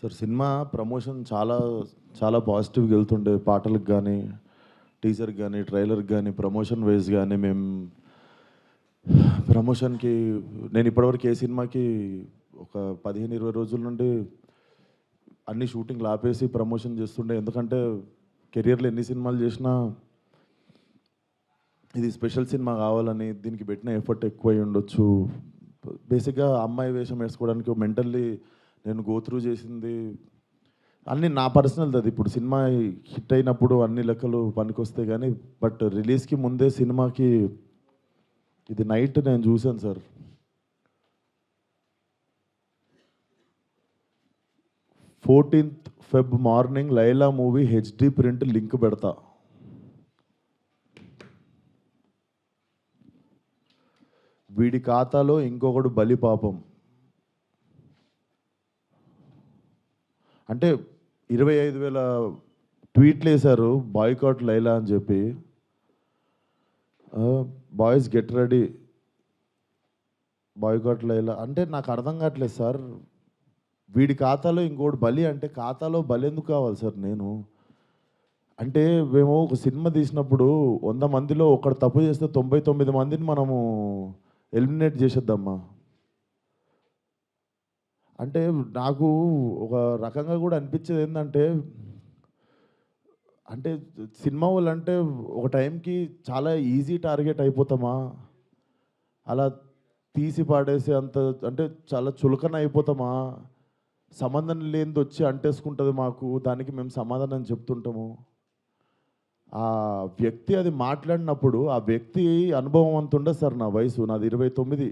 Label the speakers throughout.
Speaker 1: Sir cinema promotion చాలా చాలా పాజిటివ్గా వెళ్తుండే. పాటలకు కానీ టీజర్కి కానీ ట్రైలర్కి కానీ ప్రమోషన్ వైజ్ కానీ మేము ప్రమోషన్కి నేను ఇప్పటివరకు ఏ సినిమాకి ఒక పదిహేను ఇరవై రోజుల నుండి అన్ని షూటింగ్లు ఆపేసి ప్రమోషన్ చేస్తుండే. ఎందుకంటే కెరియర్లో ఎన్ని సినిమాలు చేసినా ఇది స్పెషల్ సినిమా కావాలని దీనికి పెట్టిన ఎఫర్ట్ ఎక్కువ అయి ఉండొచ్చు. బేసిక్గా అమ్మాయి వేషం వేసుకోవడానికి మెంటల్లీ నేను గోత్రూ చేసింది అన్నీ నా పర్సనల్ అది. ఇప్పుడు సినిమా హిట్ అయినప్పుడు అన్ని లెక్కలు పనికొస్తే కానీ బట్ రిలీజ్కి ముందే సినిమాకి ఇది నైట్ నేను చూశాను sir. Fourteenth Feb morning Laila movie HD print link పెడతా. వీడి ఖాతాలో ఇంకొకడు బలి పాపం. అంటే ఇరవై ఐదు వేల ట్వీట్లు వేశారు బాయ్కాట్ లైలా అని చెప్పి. Boys get ready boycott Laila. అంటే నాకు అర్థం కావట్లేదు సార్. వీడి ఖాతాలో ఇంకోటి బలి అంటే ఖాతాలో బలి ఎందుకు కావాలి సార్ నేను? అంటే మేము ఒక సినిమా తీసినప్పుడు వంద మందిలో ఒకడు తప్పు చేస్తే తొంభై తొమ్మిది మందిని మనము ఎలిమినేట్ చేసేద్దామా? అంటే నాకు ఒక రకంగా కూడా అనిపించేది ఏంటంటే అంటే సినిమా వాళ్ళు అంటే ఒక టైంకి చాలా ఈజీ టార్గెట్ అయిపోతామా? అలా తీసి పాడేసి అంత అంటే చాలా చులకన అయిపోతామా? సంబంధం లేనిది వచ్చి అంటేసుకుంటుంది మాకు దానికి మేము సమాధానం చెప్తుంటాము. ఆ వ్యక్తి అది మాట్లాడినప్పుడు ఆ వ్యక్తి అనుభవం అంత ఉండదు సార్ నా వయసు నాది ఇరవై తొమ్మిది.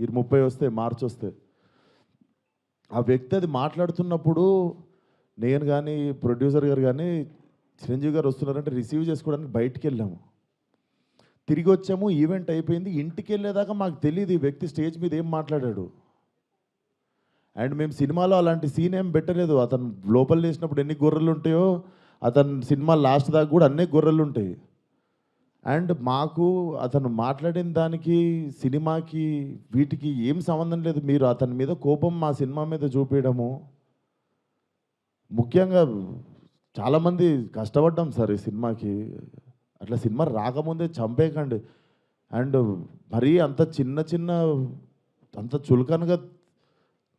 Speaker 1: ఇరు ముప్పై వస్తే మార్చి వస్తే ఆ వ్యక్తి అది మాట్లాడుతున్నప్పుడు నేను కానీ ప్రొడ్యూసర్ గారు కానీ చిరంజీవి గారు వస్తున్నారంటే రిసీవ్ చేసుకోవడానికి బయటికి వెళ్ళాము. తిరిగి వచ్చాము ఈవెంట్ అయిపోయింది. ఇంటికి వెళ్ళేదాకా మాకు తెలియదు ఈ వ్యక్తి స్టేజ్ మీద ఏం మాట్లాడాడు. అండ్ మేము సినిమాలో అలాంటి సీన్ ఏం పెట్టలేదు. అతను లోపల వేసినప్పుడు ఎన్ని గొర్రెలు ఉంటాయో అతను సినిమా లాస్ట్ దాకా కూడా అన్నీ గొర్రెలు ఉంటాయి. అండ్ మాకు అతను మాట్లాడిన దానికి సినిమాకి వీటికి ఏం సంబంధం లేదు. మీరు అతని మీద కోపం మా సినిమా మీద చూపించడము ముఖ్యంగా చాలామంది కష్టపడ్డాం సార్ ఈ సినిమాకి. అట్లా సినిమా రాకముందే చంపేయకండి. అండ్ మరీ అంత చిన్న చిన్న అంత చులకనగా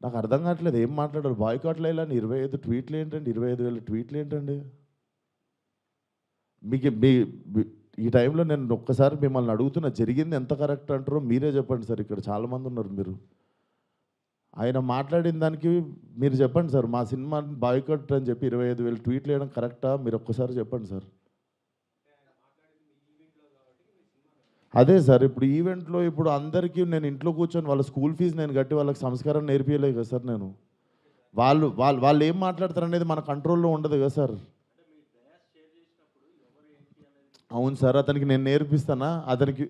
Speaker 1: నాకు అర్థం కావట్లేదు. ఏం మాట్లాడారు? బాయ్కాట్లు వేయాలని ఇరవై ఐదు ట్వీట్లు ఏంటండి? ఇరవై ఐదు వేల ట్వీట్లు ఏంటండి? మీకు మీ- ఈ టైంలో నేను ఒక్కసారి మిమ్మల్ని అడుగుతున్నా జరిగింది ఎంత కరెక్ట్ అంటారో మీరే చెప్పండి సార్. ఇక్కడ చాలామంది ఉన్నారు మీరు. ఆయన మాట్లాడిన దానికి మీరు చెప్పండి సార్. మా సినిమా బాయ్కట్ అని చెప్పి ఇరవై ఐదు వేలు ట్వీట్లు వేయడం కరెక్టా? మీరు ఒక్కసారి చెప్పండి సార్. అదే సార్ ఇప్పుడు ఈవెంట్లో ఇప్పుడు అందరికీ నేను ఇంట్లో కూర్చొని వాళ్ళ స్కూల్ ఫీజు నేను కట్టి వాళ్ళకి సంస్కారం నేర్పించలేదు కదా సార్ నేను. వాళ్ళు వాళ్ళు వాళ్ళు ఏం మాట్లాడతారు అనేది మన కంట్రోల్లో ఉండదు కదా సార్. అవును సార్ అతనికి నేను నేర్పిస్తానా? అతనికి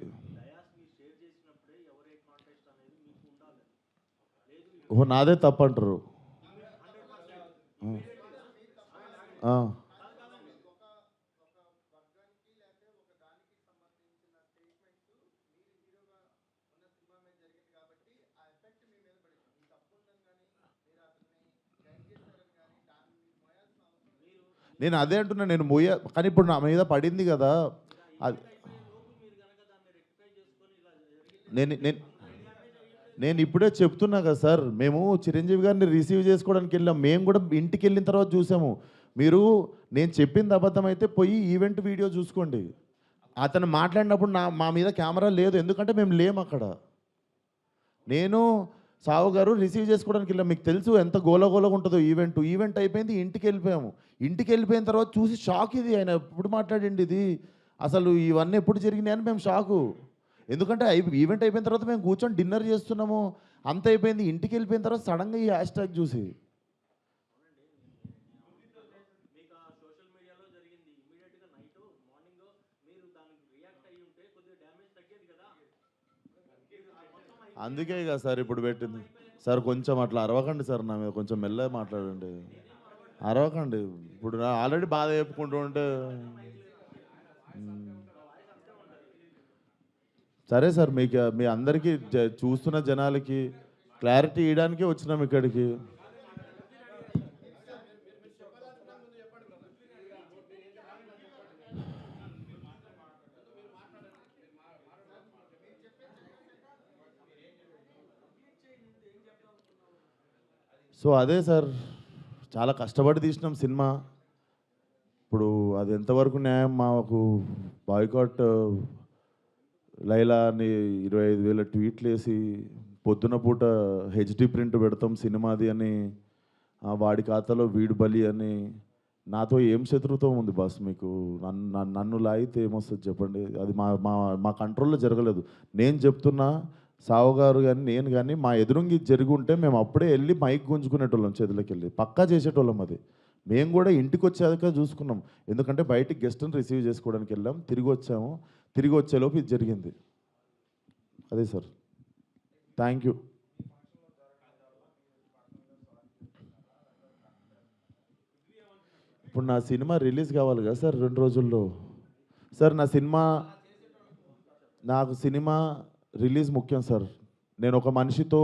Speaker 1: ఓ నాదే తప్పంటారు నేను అదే అంటున్నా నేను మోయ కానీ ఇప్పుడు నా మీద పడింది కదా అది నేను నేను నేను ఇప్పుడే చెప్తున్నా కదా సార్ మేము చిరంజీవి గారిని రిసీవ్ చేసుకోవడానికి వెళ్ళాం. మేము కూడా ఇంటికి వెళ్ళిన తర్వాత చూసాము. మీరు నేను చెప్పింది అబద్ధమైతే పోయి ఈవెంట్ వీడియో చూసుకోండి. అతను మాట్లాడినప్పుడు నా మా మీద కెమెరా లేదు ఎందుకంటే మేము లేము అక్కడ. నేను సావు గారు రిసీవ్ చేసుకోవడానికి వెళ్ళాం. మీకు తెలుసు ఎంత గోలగోలగా ఉంటుందో ఈవెంట్ ఈవెంట్ అయిపోయింది ఇంటికి వెళ్ళిపోయాము. ఇంటికి వెళ్ళిపోయిన తర్వాత చూసి షాక్ ఇది. ఆయన ఎప్పుడు మాట్లాడండి ఇది? అసలు ఇవన్నీ ఎప్పుడు జరిగినాయి అని మేము షాకు ఎందుకంటే ఈవెంట్ అయిపోయిన తర్వాత మేము కూర్చొని డిన్నర్ చేస్తున్నాము. అంత అయిపోయింది. ఇంటికి వెళ్ళిపోయిన తర్వాత సడన్గా ఈ హ్యాష్ ట్యాగ్ చూసి
Speaker 2: మీకు ఆ సోషల్ మీడియాలో జరిగింది ఇమీడియట్గా నైట్ మార్నింగ్ మీరు దానికి రియాక్ట్ అయ్యి ఉంటే కొద్దిగా డ్యామేజ్ తగ్గేది కదా
Speaker 1: అందుకే కదా సార్ ఇప్పుడు పెట్టింది. సార్ కొంచెం అట్లా అరవకండి సార్ నా మీద కొంచెం మెల్లగా మాట్లాడండి. అరవకండి. ఇప్పుడు నా ఆల్రెడీ బాధ చెప్పుకుంటూ ఉంటే. సరే సార్ మీకు మీ అందరికీ చూస్తున్న జనాలకి క్లారిటీ ఇవ్వడానికే వచ్చినాం ఇక్కడికి. సో అదే సార్ చాలా కష్టపడి తీసినాం సినిమా. ఇప్పుడు అది ఎంతవరకు న్యాయం మాకు బాయ్కాట్ లైలా అని ఇరవై ఐదు వేల ట్వీట్లు వేసి పొద్దున పూట హెచ్డి ప్రింట్ పెడతాం సినిమాది అని వాడి ఖాతాలో వీడు బలి అని నాతో ఏం శత్రుత్వం ఉంది బాస్ మీకు? నన్ను నన్ను- నన్ను లాగితే ఏమొస్తుంది చెప్పండి? అది మా మా మా కంట్రోల్లో జరగలేదు. నేను చెప్తున్నా సావుగారు కానీ నేను కానీ మా ఎదురుంగి జరిగి ఉంటే మేము అప్పుడే వెళ్ళి మైక్ గుంజుకునేటోళ్ళం చేతులకి వెళ్ళి పక్కా చేసేటోళ్ళం అది. మేము కూడా ఇంటికి వచ్చాక చూసుకున్నాం. ఎందుకంటే బయటికి గెస్ట్ని రిసీవ్ చేసుకోవడానికి వెళ్ళాం. తిరిగి వచ్చాము. తిరిగి వచ్చేలోపు ఇది జరిగింది. అదే సార్. Thank you. ఇప్పుడు నా సినిమా రిలీజ్ కావాలి కదా సార్ రెండు రోజుల్లో? సార్ నా సినిమా నాకు సినిమా రిలీజ్ ముఖ్యం సార్. నేను ఒక మనిషితో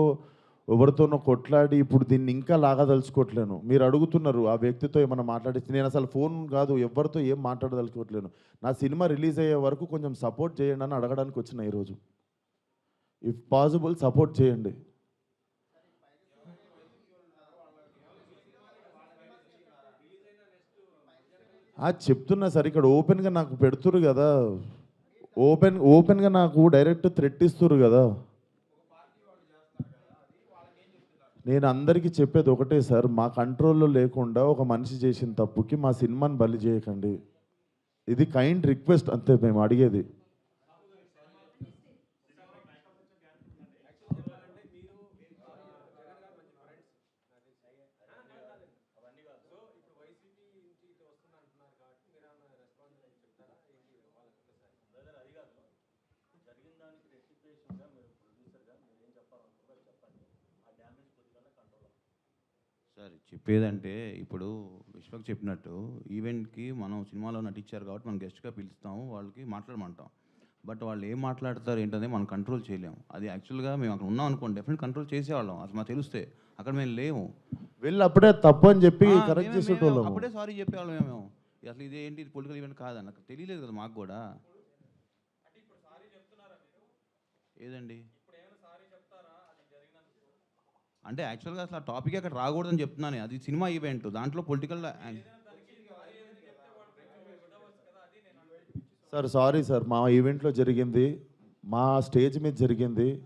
Speaker 1: ఎవరితోనో కొట్లాడి ఇప్పుడు దీన్ని ఇంకా లాగదలుచుకోవట్లేను. మీరు అడుగుతున్నారు ఆ వ్యక్తితో ఏమైనా మాట్లాడిస్తే నేను అసలు ఫోన్ కాదు ఎవరితో ఏం మాట్లాడదలుచుకోవట్లేను. నా సినిమా రిలీజ్ అయ్యే వరకు కొంచెం సపోర్ట్ చేయండి అని అడగడానికి వచ్చిన ఈరోజు. ఇఫ్ పాసిబుల్ సపోర్ట్ చేయండి. చెప్తున్నా సార్ ఇక్కడ ఓపెన్గా నాకు పెడుతురు కదా. ఓపెన్ ఓపెన్గా నాకు డైరెక్ట్ థ్రెట్ ఇస్తురు కదా. నేను అందరికీ చెప్పేది ఒకటే సార్ మా కంట్రోల్లో లేకుండా ఒక మనిషి చేసిన తప్పుకి మా సినిమాని బలి చేయకండి. ఇది కైండ్ రిక్వెస్ట్ అంతే మేము అడిగేది
Speaker 2: బ్రదర్ అది కాదు జరిగిన దానికి రెక్టిఫికేషన్గా మీరు ప్రొడ్యూసర్గా మీరు ఏం చెప్పాలనుకుంటారో చెప్పండి ఆ డ్యామేజ్ కొద్దిగా కంట్రోల్
Speaker 3: సార్ చెప్పేదంటే ఇప్పుడు విశ్వక్ చెప్పినట్టు ఈవెంట్కి మనం సినిమాలో నటించారు కాబట్టి మనం గెస్ట్గా పిలుస్తాము వాళ్ళకి మాట్లాడమంటాం. బట్ వాళ్ళు ఏం మాట్లాడతారు ఏంటనేది మనం కంట్రోల్ చేయలేము. అది యాక్చువల్గా మేము అక్కడ ఉన్నాం అనుకోండి డెఫినెట్ కంట్రోల్ చేసేవాళ్ళం. అసలు మాకు తెలిస్తే అక్కడ మేము లేము.
Speaker 1: వెళ్ళి అప్పుడే తప్పు అని చెప్పి కరెక్ట్
Speaker 3: మేమే అప్పుడే సారీ చెప్పేవాళ్ళం మేము. అసలు ఇది ఏంటి ఇది పొలిటికల్ ఈవెంట్ కాదని నాకు తెలియలేదు కదా మాకు కూడా. ఏదండి? అంటే యాక్చువల్గా అసలు ఆ టాపిక్ అక్కడ రాకూడదని చెప్తున్నాను. అది సినిమా ఈవెంట్. దాంట్లో పొలిటికల్
Speaker 1: సార్ సారీ సార్. మా ఈవెంట్లో జరిగింది. మా స్టేజ్ మీద జరిగింది.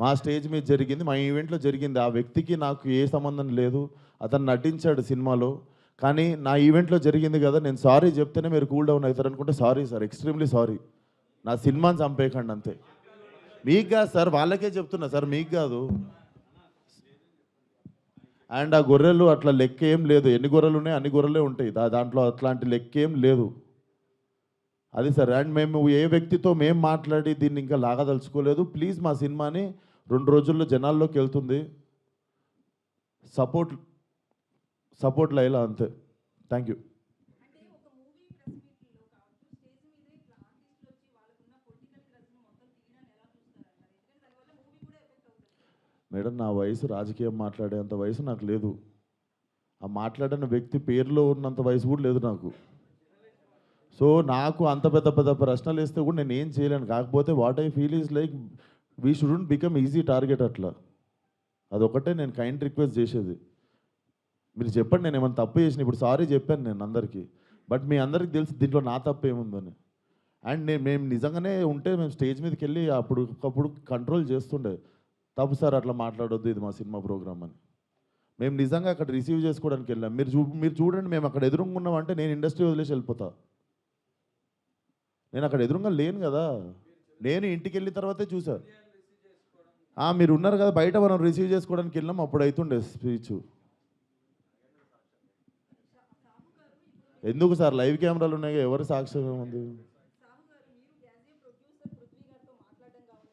Speaker 1: మా స్టేజ్ మీద జరిగింది. మా ఈవెంట్లో జరిగింది. ఆ వ్యక్తికి నాకు ఏ సంబంధం లేదు. అతను నటించాడు సినిమాలో. కానీ నా ఈవెంట్లో జరిగింది కదా. నేను సారీ చెప్తేనే మీరు కూల్ డౌన్ అవుతారు అనుకుంటే సారీ సార్. Extremely sorry. నా సినిమాని చంపేయకండి అంతే. మీకు కాదు సార్ వాళ్ళకే చెప్తున్నా సార్. మీకు కాదు. అండ్ ఆ గొర్రెలు అట్లా లెక్క ఏం లేదు. ఎన్ని గొర్రెలు ఉన్నాయి? అన్ని గొర్రెలే ఉంటాయి. దా దాంట్లో అట్లాంటి లెక్క ఏం లేదు. అది సార్. అండ్ మేము ఏ వ్యక్తితో మేము మాట్లాడి దీన్ని ఇంకా లాగదలుచుకోలేదు. ప్లీజ్ మా సినిమాని రెండు రోజుల్లో జనాల్లోకి వెళ్తుంది. సపోర్ట్ సపోర్ట్ లైలా అంతే. థ్యాంక్ యూ
Speaker 4: అంటే ఒక మూవీ ప్రెస్ మీట్లో కావచ్చు స్టేజ్ మీద ఇట్లా ఆర్టిస్టులు వచ్చి వాళ్ళకున్న పొలిటికల్ క్రజ్ని మొత్తం తీయడాన్ని ఎలా చూస్తారంటారు ఎందుకంటే దానివల్ల మూవీ కూడా ఎఫెక్ట్ అవుతుంది
Speaker 1: మేడం నా వయసు రాజకీయం మాట్లాడేంత వయసు నాకు లేదు. ఆ మాట్లాడిన వ్యక్తి పేరులో ఉన్నంత వయసు కూడా లేదు నాకు. సో నాకు అంత పెద్ద పెద్ద ప్రశ్నలు వేస్తే కూడా నేను ఏం చేయలేను. కాకపోతే what I feel is like we shouldn't become easy target అట్లా. అదొకటే నేను కైండ్ రిక్వెస్ట్ చేసేది. మీరు చెప్పండి నేను ఏమైనా తప్పు చేసిన ఇప్పుడు సారీ చెప్పాను నేను అందరికీ. బట్ మీ అందరికి తెలుసు దీంట్లో నా తప్పు ఏముందని. అండ్ నేను మేము నిజంగానే ఉంటే మేము స్టేజ్ మీదకి వెళ్ళి అప్పుడు అప్పుడు కంట్రోల్ చేస్తుండే. తప్పు సార్ అట్లా మాట్లాడొద్దు ఇది మా సినిమా ప్రోగ్రామ్ అని. మేము నిజంగా అక్కడ రిసీవ్ చేసుకోవడానికి వెళ్ళాం. మీరు చూ మీరు చూడండి మేము అక్కడ ఎదురుగా ఉన్నామంటే నేను ఇండస్ట్రీ వదిలేసి వెళ్ళిపోతా. నేను అక్కడ ఎదురుగా లేను కదా. నేను ఇంటికి వెళ్ళిన తర్వాతే చూసా. ఆ, మీరు ఉన్నారు కదా బయట మనం రిసీవ్ చేసుకోవడానికి వెళ్ళాం అప్పుడు అవుతుండే స్పీచ్. ఎందుకు సార్ లైవ్ కెమెరాలు ఉన్నాయి ఎవరు సాక్ష్యం ఉంది